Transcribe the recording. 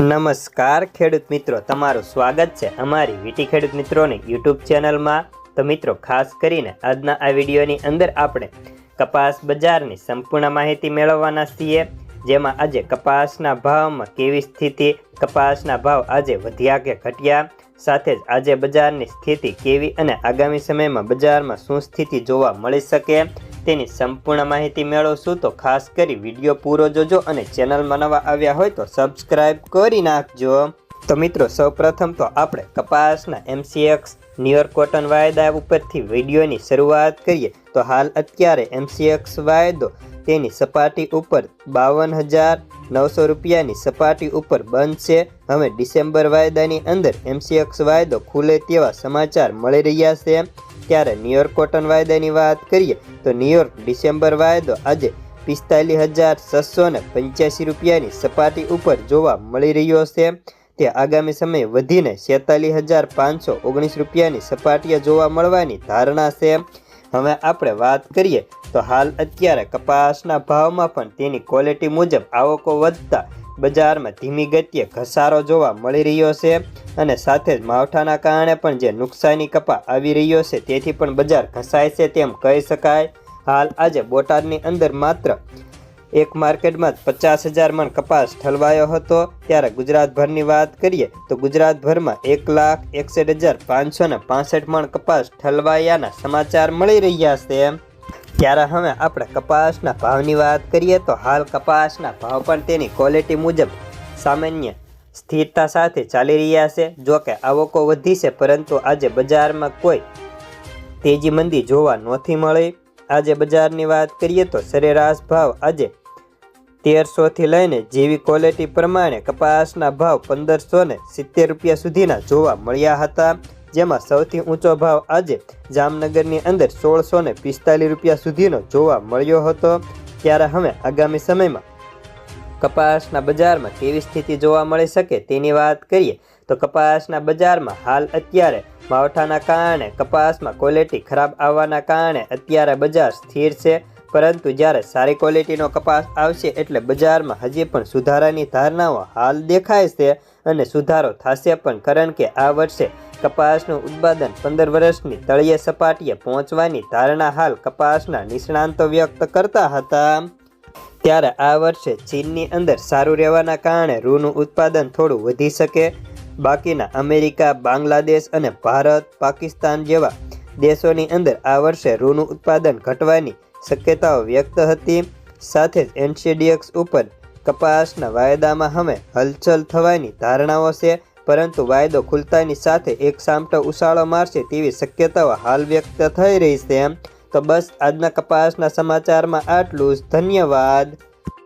નમસ્કાર, ખેડૂત મિત્રો. તમારું સ્વાગત છે અમારી વીટી ખેડૂત મિત્રોની યુટ્યુબ ચેનલમાં. તો મિત્રો, ખાસ કરીને આજના આ વિડીયોની અંદર આપણે કપાસ બજારની સંપૂર્ણ માહિતી મેળવવાના છીએ. જેમાં આજે કપાસના ભાવમાં કેવી સ્થિતિ, કપાસના ભાવ આજે વધ્યા કે ઘટ્યા, સાથે જ આજે બજારની સ્થિતિ કેવી અને આગામી સમયમાં બજારમાં શું સ્થિતિ જોવા મળી શકે તેની સંપૂર્ણ માહિતી મેળવશું તો ખાસ કરી વીડિયો પૂરો જોજો અને ચેનલમાં નવા આવ્યા હોય તો સબસ્ક્રાઇબ કરી નાખજો. તો મિત્રો, સૌપ્રથમ તો આપણે કપાસના એમસીએક્સ નિયર કોટન વાયદા ઉપરથી વિડીયોની શરૂઆત કરીએ. તો હાલ અત્યારે એમસીએક્સ વાયદો તેની સપાટી ઉપર બાવન હજાર નવસો રૂપિયાની સપાટી ઉપર બંધ છે હવે ડિસેમ્બર વાયદાની અંદર એમસીએક્સ વાયદો ખુલે તેવા સમાચાર મળી રહ્યા છે. ત્યારે ન્યુયોર્ક કોટન વાયદાની વાત કરીએ, તો ન્યુયોર્ક ડિસેમ્બર વાયદો આજે પિસ્તાલીસ હજાર છસો ને પંચ્યાસી રૂપિયાની સપાટી ઉપર જોવા મળી રહ્યો છે. તે આગામી સમયે વધીને છેતાલીસ હજાર પાંચસો ઓગણીસ રૂપિયાની સપાટીએ જોવા મળવાની ધારણા છે. હવે આપણે વાત કરીએ, તો હાલ અત્યારે કપાસના ભાવમાં પણ તેની ક્વોલિટી મુજબ આવકો વધતા બજારમાં ધીમી ગતિએ ઘસારો જોવા મળી રહ્યો છે અને સાથે જ માવઠાના કારણે પણ જે નુકસાની કપા આવી રહ્યો છે તેથી પણ બજાર ઘસાય છે તેમ કહી શકાય. હાલ આજે બોટાદની અંદર માત્ર એક માર્કેટમાં જ પચાસ હજાર મણ કપાસ ઠલવાયો હતો. ત્યારે ગુજરાતભરની વાત કરીએ તો ગુજરાતભરમાં એક લાખ એકસઠ હજાર પાંચસો ને પાસઠ મણ કપાસ ઠલવાયાના સમાચાર મળી રહ્યા છે. ત્યારે હવે આપણે કપાસના ભાવની વાત કરીએ તો હાલ કપાસના ભાવ પણ તેની ક્વોલિટી મુજબ સામાન્ય સ્થિરતા સાથે ચાલી રહ્યા છે. જો કે આવકો વધી છે, પરંતુ આજે બજારમાં કોઈ તેજી મંદી જોવા નથી મળી. આજે બજારની વાત કરીએ તો સરેરાશ ભાવ આજે તેરસોથી લઈને જેવી ક્વોલિટી પ્રમાણે કપાસના ભાવ પંદરસો ને સિત્તેર રૂપિયા સુધીના જોવા મળ્યા હતા. જેમાં સૌથી ઊંચો ભાવ આજે જામનગરની અંદર સોળસો ને પિસ્તાલીસ રૂપિયા સુધીનો જોવા મળ્યો હતો. ત્યારે હવે આગામી સમયમાં કપાસના બજારમાં કેવી સ્થિતિ જોવા મળી શકે તેની વાત કરીએ, તો કપાસના બજારમાં હાલ અત્યારે માવઠાના કારણે કપાસમાં ક્વોલિટી ખરાબ આવવાના કારણે અત્યારે બજાર સ્થિર છે. પરંતુ જ્યારે સારી ક્વોલિટીનો કપાસ આવશે એટલે બજારમાં હજી પણ સુધારાની ધારણાઓ હાલ દેખાય છે અને સુધારો થશે પણ, કારણ કે આ વર્ષે કપાસનું ઉત્પાદન પંદર વર્ષની તળિયે સપાટીએ પહોંચવાની ધારણા હાલ કપાસના નિષ્ણાંતો વ્યક્ત કરતા હતા. ત્યારે આ વર્ષે ચીનની અંદર સારું રહેવાના કારણે રૂનું ઉત્પાદન થોડું વધી શકે. બાકીના અમેરિકા, બાંગ્લાદેશ અને ભારત, પાકિસ્તાન જેવા દેશોની અંદર આ વર્ષે રૂનું ઉત્પાદન ઘટવાની શક્યતાઓ વ્યક્ત હતી. સાથે જ એનસીડીએક્સ ઉપર કપાસના વાયદામાં હવે હલચલ થવાની ધારણાઓ છે. પરંતુ વાયદો ખુલતાની સાથે એક સામટો ઉછાળો મારશે તેવી શક્યતાઓ હાલ વ્યક્ત થઈ રહી છે. તો બસ આજના કપાસના સમાચારમાં આટલું જ. ધન્યવાદ.